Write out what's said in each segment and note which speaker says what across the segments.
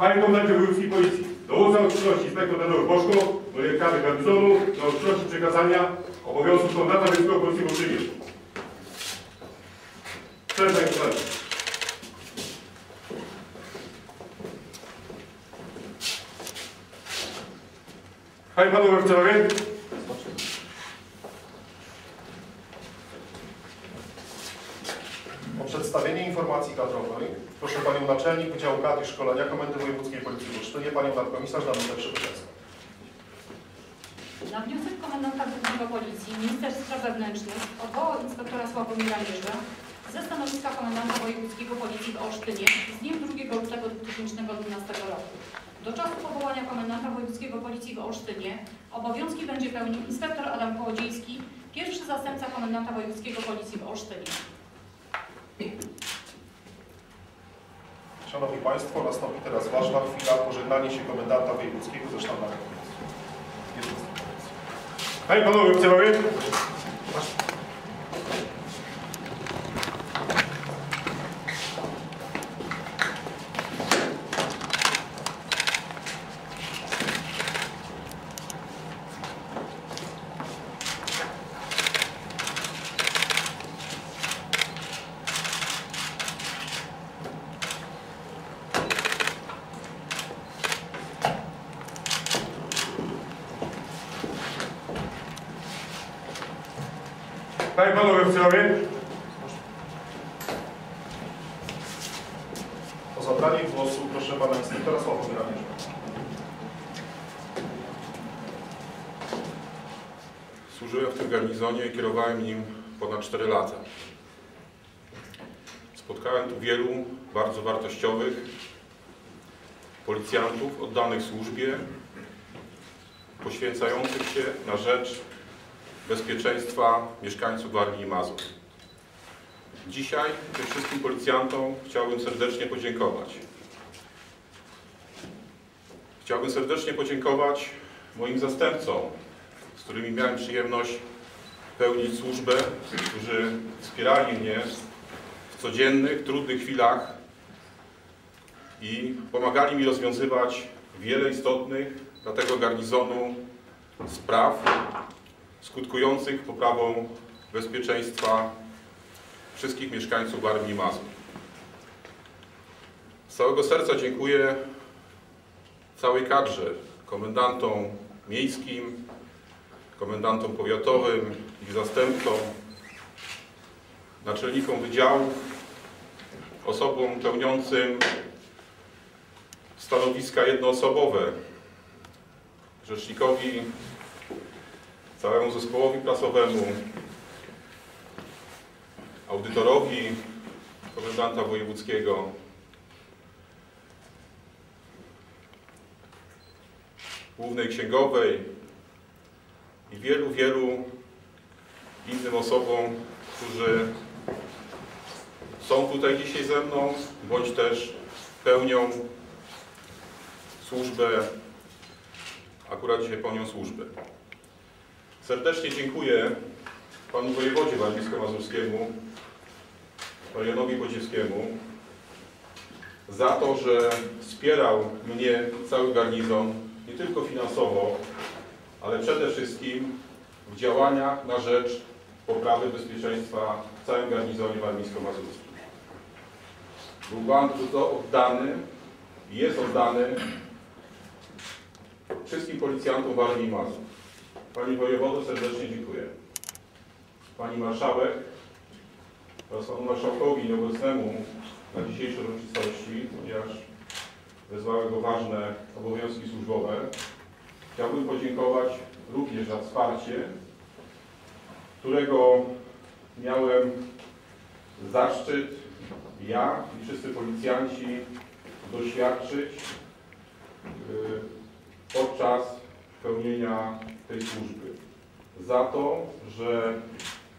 Speaker 1: Panie Komendancie Wojewódzkiej Policji, dowódca okoliczności inspektor Tadeusz Boszko, projektany garnizonu, na okoliczności przekazania obowiązków komendanta wojewódzkiego Policji w Olsztynie. Cześć Panie. Panie Panowie Oficerowie,
Speaker 2: O przedstawienie informacji kadrowej proszę Panią Naczelnik Wydziału Kadr i Szkolenia Komendy Wojewódzkiej Policji w Olsztynie, Panią Nadkomisarz Danutę Przybyszewską.
Speaker 3: Na wniosek komendanta głównego policji minister spraw wewnętrznych odwołał inspektora Sławomira Mierza ze stanowiska komendanta wojewódzkiego policji w Olsztynie z dniem 2 lutego 2012 roku. Do czasu powołania komendanta wojewódzkiego policji w Olsztynie obowiązki będzie pełnił inspektor Adam Kołodziejski, pierwszy zastępca komendanta wojewódzkiego policji w Olsztynie.
Speaker 2: Szanowni Państwo, nastąpi teraz ważna chwila pożegnanie się komendanta wojewódzkiego ze policji.
Speaker 1: Panie Panowie Oficerowie, Panie Panowie Oficerowie,
Speaker 2: O zabranie głosu proszę Pana Inspektora Sławomira.
Speaker 4: Służyłem w tym garnizonie i kierowałem nim ponad 4 lata. Spotkałem tu wielu bardzo wartościowych policjantów oddanych służbie, poświęcających się na rzecz bezpieczeństwa mieszkańców Warmii i Mazur. Dzisiaj tym wszystkim policjantom chciałbym serdecznie podziękować. Chciałbym serdecznie podziękować moim zastępcom, z którymi miałem przyjemność pełnić służbę, którzy wspierali mnie w codziennych, trudnych chwilach i pomagali mi rozwiązywać wiele istotnych dla tego garnizonu spraw skutkujących poprawą bezpieczeństwa wszystkich mieszkańców Armii Mazur. Z całego serca dziękuję całej kadrze, komendantom miejskim, komendantom powiatowym, ich zastępcom, naczelnikom wydziałów, osobom pełniącym stanowiska jednoosobowe, rzecznikowi, całemu zespołowi prasowemu, audytorowi komendanta wojewódzkiego, głównej księgowej i wielu, wielu innym osobom, którzy są tutaj dzisiaj ze mną, bądź też pełnią służbę, akurat dzisiaj pełnią służbę. Serdecznie dziękuję panu wojewodzie warmińsko-mazurskiemu, Marianowi Bodziewskiemu, za to, że wspierał mnie cały garnizon nie tylko finansowo, ale przede wszystkim w działaniach na rzecz poprawy bezpieczeństwa w całym garnizonie warmińsko-mazurskim. Był bardzo oddany i jest oddany wszystkim policjantom Warmii i Mazur. Pani wojewodo, serdecznie dziękuję. Pani marszałek oraz panu marszałkowi nieobecnemu na dzisiejszej uroczystości, ponieważ wezwały go ważne obowiązki służbowe. Chciałbym podziękować również za wsparcie, którego miałem zaszczyt ja i wszyscy policjanci doświadczyć y, podczas pełnienia tej służby. Za to, że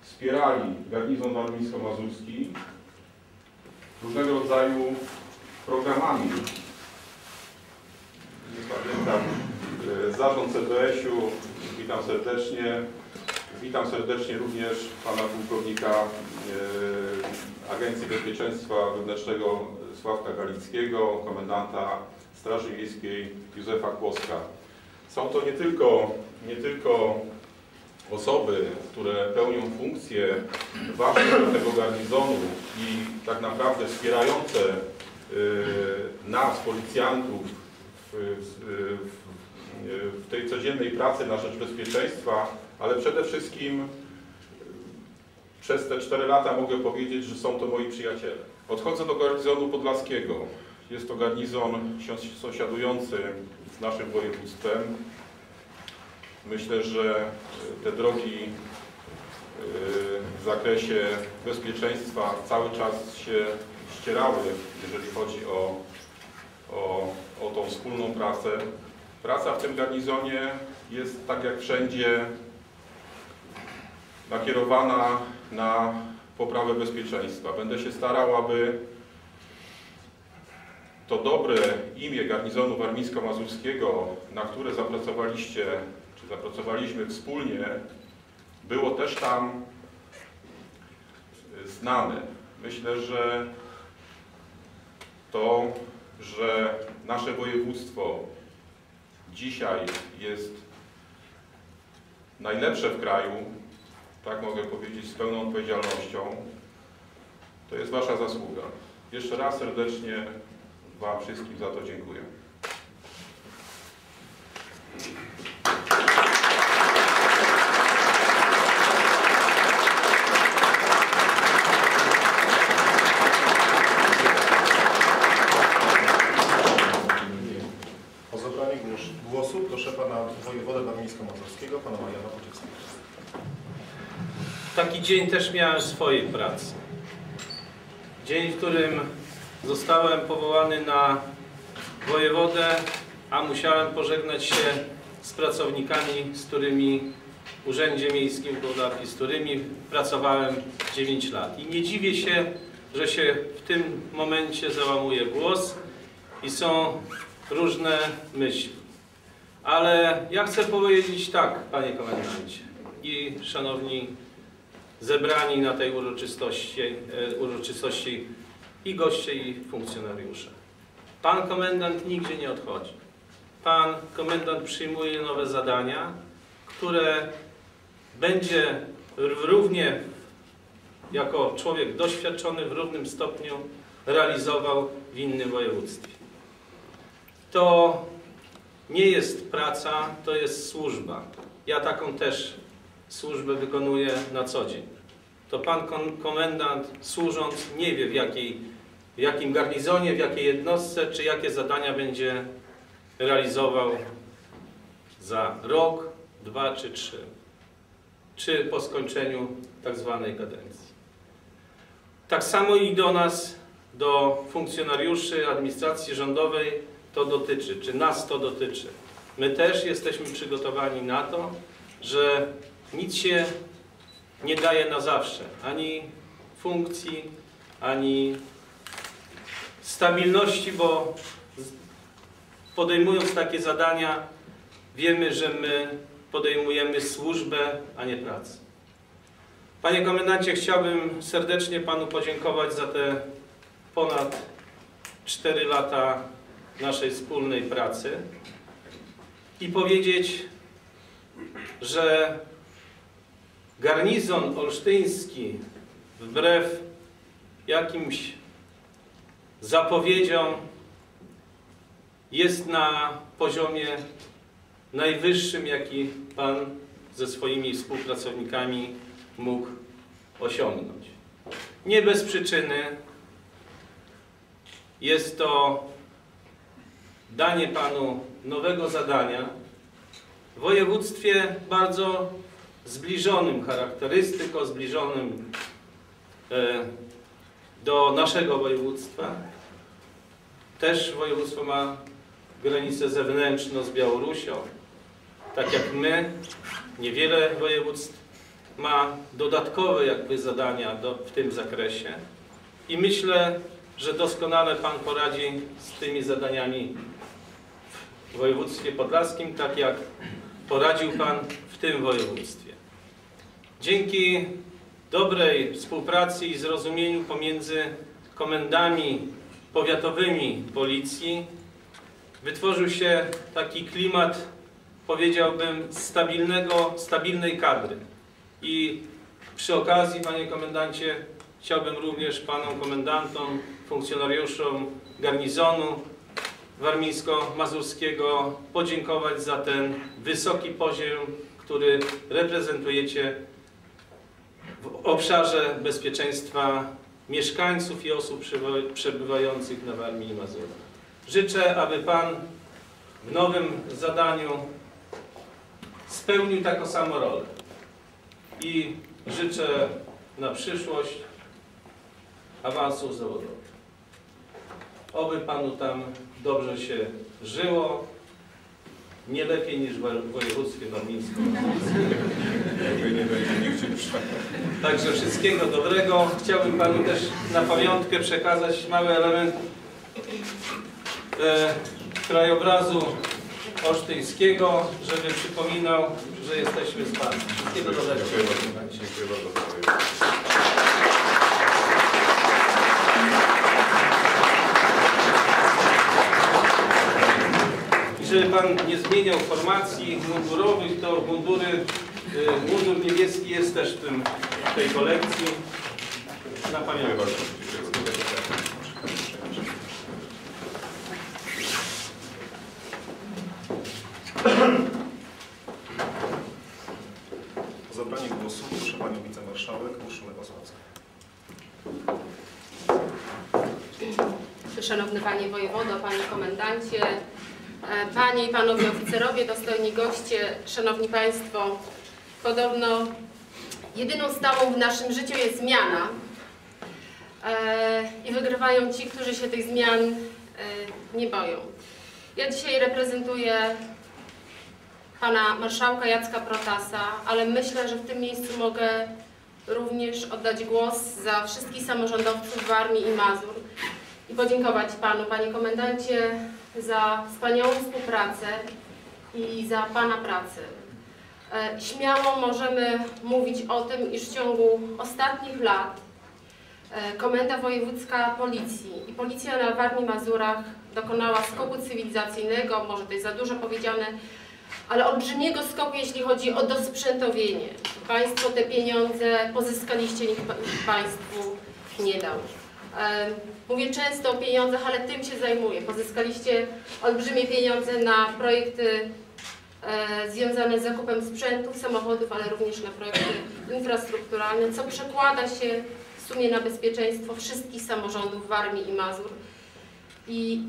Speaker 4: wspierali garnizon warmińsko-mazurski różnego rodzaju programami. Nie pamiętam, e, zarząd CBS-u, witam serdecznie. Witam serdecznie również pana pułkownika e, Agencji Bezpieczeństwa Wewnętrznego Sławka Galickiego, komendanta Straży Miejskiej Józefa Kłoska. Są to nie tylko, nie tylko osoby, które pełnią funkcje ważne dla tego garnizonu i tak naprawdę wspierające y, nas, policjantów, w, tej codziennej pracy na rzecz bezpieczeństwa, ale przede wszystkim przez te 4 lata mogę powiedzieć, że są to moi przyjaciele. Odchodzę do garnizonu podlaskiego. Jest to garnizon sąsiadujący z naszym województwem. Myślę, że y, te drogi y, w zakresie bezpieczeństwa cały czas się ścierały, jeżeli chodzi o, o, o tą wspólną pracę. Praca w tym garnizonie jest tak jak wszędzie nakierowana na poprawę bezpieczeństwa. Będę się starał, aby to dobre imię garnizonu warmińsko-mazurskiego, na które zapracowaliście, czy zapracowaliśmy wspólnie, było też tam znane. Myślę, że to, że nasze województwo dzisiaj jest najlepsze w kraju, tak mogę powiedzieć z pełną odpowiedzialnością, to jest Wasza zasługa. Jeszcze raz serdecznie Wam wszystkim za to dziękuję.
Speaker 2: O zabranie głos- głosu proszę pana wojewodę warmińsko-mazurskiego, pana Mariana Poczyckiego.
Speaker 5: Taki dzień też miałem w swojej pracy. Dzień, w którym zostałem powołany na wojewodę, a musiałem pożegnać się z pracownikami, z którymi w Urzędzie Miejskim Gołdapi, z którymi pracowałem 9 lat. I nie dziwię się, że się w tym momencie załamuje głos i są różne myśli. Ale ja chcę powiedzieć tak, panie komendancie i szanowni zebrani na tej uroczystości, e, uroczystości i goście, i funkcjonariusze. Pan komendant nigdzie nie odchodzi. Pan komendant przyjmuje nowe zadania, które będzie równie jako człowiek doświadczony w równym stopniu realizował w innym województwie. To nie jest praca, to jest służba. Ja taką też służbę wykonuje na co dzień. To pan komendant służąc nie wie w, jakiej, w jakim garnizonie, w jakiej jednostce, czy jakie zadania będzie realizował za rok, dwa czy trzy, czy po skończeniu tak zwanej kadencji. Tak samo i do nas, do funkcjonariuszy administracji rządowej to dotyczy, czy nas to dotyczy. My też jesteśmy przygotowani na to, że nic się nie daje na zawsze, ani funkcji, ani stabilności, bo podejmując takie zadania, wiemy, że my podejmujemy służbę, a nie pracę. Panie komendancie, chciałbym serdecznie Panu podziękować za te ponad 4 lata naszej wspólnej pracy i powiedzieć, że garnizon olsztyński wbrew jakimś zapowiedziom jest na poziomie najwyższym, jaki Pan ze swoimi współpracownikami mógł osiągnąć. Nie bez przyczyny jest to danie Panu nowego zadania w województwie bardzo zbliżonym charakterystyko, zbliżonym e, do naszego województwa. Też województwo ma granicę zewnętrzną z Białorusią. Tak jak my, niewiele województw ma dodatkowe jakby zadania do, w tym zakresie. I myślę, że doskonale Pan poradzi z tymi zadaniami w województwie podlaskim, tak jak poradził Pan w tym województwie. Dzięki dobrej współpracy i zrozumieniu pomiędzy komendami powiatowymi policji wytworzył się taki klimat, powiedziałbym, stabilnego, stabilnej kadry. I przy okazji, panie komendancie, chciałbym również panom komendantom, funkcjonariuszom garnizonu warmińsko-mazurskiego podziękować za ten wysoki poziom, który reprezentujecie obszarze bezpieczeństwa mieszkańców i osób przebywających na Warmii i Mazurach. Życzę, aby Pan w nowym zadaniu spełnił taką samą rolę. I życzę na przyszłość awansów zawodowych. Oby Panu tam dobrze się żyło, nie lepiej niż w województwie
Speaker 4: już.
Speaker 5: Także wszystkiego dobrego. Chciałbym Panu też na pamiątkę przekazać mały element e, krajobrazu olsztyńskiego, żeby przypominał, że jesteśmy z Panem. Wszystkiego dobrego.
Speaker 4: Dziękuję bardzo.
Speaker 5: Żeby Pan nie zmieniał formacji mundurowych, to mundury, e, mundur niebieski jest też w, tym, w tej kolekcji. Na pamiątkę.
Speaker 2: O zabranie głosu proszę Panią Wicemarszałek Urszulę Pasławską.
Speaker 6: Szanowny Panie Wojewodo, Panie Komendancie, Panie i Panowie Oficerowie, dostojni goście, Szanowni Państwo, podobno jedyną stałą w naszym życiu jest zmiana E, i wygrywają ci, którzy się tych zmian e, nie boją. Ja dzisiaj reprezentuję Pana Marszałka Jacka Protasa, ale myślę, że w tym miejscu mogę również oddać głos za wszystkich samorządowców Warmii i Mazur i podziękować Panu, Panie Komendancie, za wspaniałą współpracę i za Pana pracę. E, Śmiało możemy mówić o tym, iż w ciągu ostatnich lat e, Komenda Wojewódzka Policji i Policja na Warmii Mazurach dokonała skoku cywilizacyjnego, może to jest za dużo powiedziane, ale olbrzymiego skoku, jeśli chodzi o dosprzętowienie. Państwo te pieniądze pozyskaliście, nikt Państwu nie dał. Mówię często o pieniądzach, ale tym się zajmuję. Pozyskaliście olbrzymie pieniądze na projekty e, związane z zakupem sprzętów, samochodów, ale również na projekty infrastrukturalne, co przekłada się w sumie na bezpieczeństwo wszystkich samorządów Warmii i Mazur. I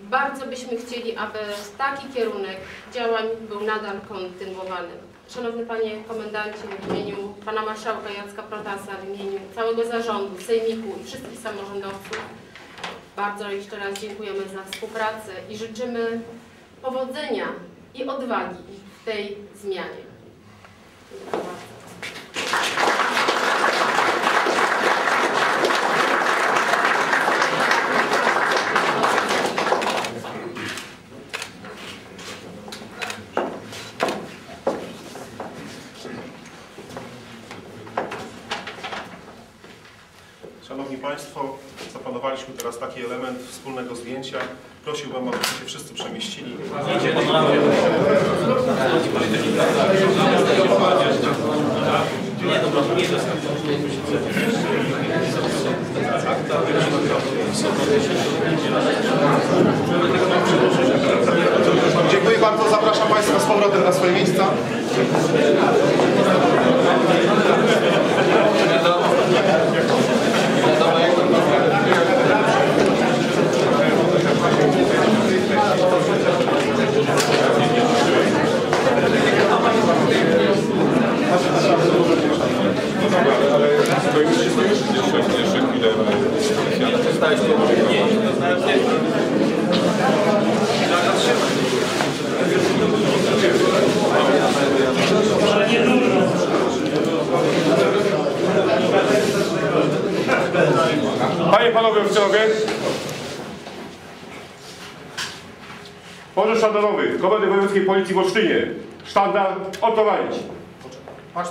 Speaker 6: bardzo byśmy chcieli, aby taki kierunek działań był nadal kontynuowany. Szanowny Panie Komendancie, w imieniu Pana Marszałka Jacka Protasa, w imieniu całego zarządu, Sejmiku i wszystkich samorządowców bardzo jeszcze raz dziękujemy za współpracę i życzymy powodzenia i odwagi w tej zmianie. Dziękuję bardzo.
Speaker 2: Szanowni Państwo, zaplanowaliśmy teraz taki element wspólnego zdjęcia. Prosiłbym, abyście się wszyscy przemieścili.
Speaker 5: Nie, dobra, nie dostępne.
Speaker 2: Dziękuję bardzo, zapraszam Państwa z powrotem na swoje miejsca.
Speaker 4: Jeszcze, jeszcze chwilę.
Speaker 5: Nie, to znaczy nie.
Speaker 1: Panie i Oficerowie, Pożar Sztandarowy. Komendy Wojewódzkiej Policji w Olsztynie. Sztandar odprowadzić.
Speaker 2: Patrz,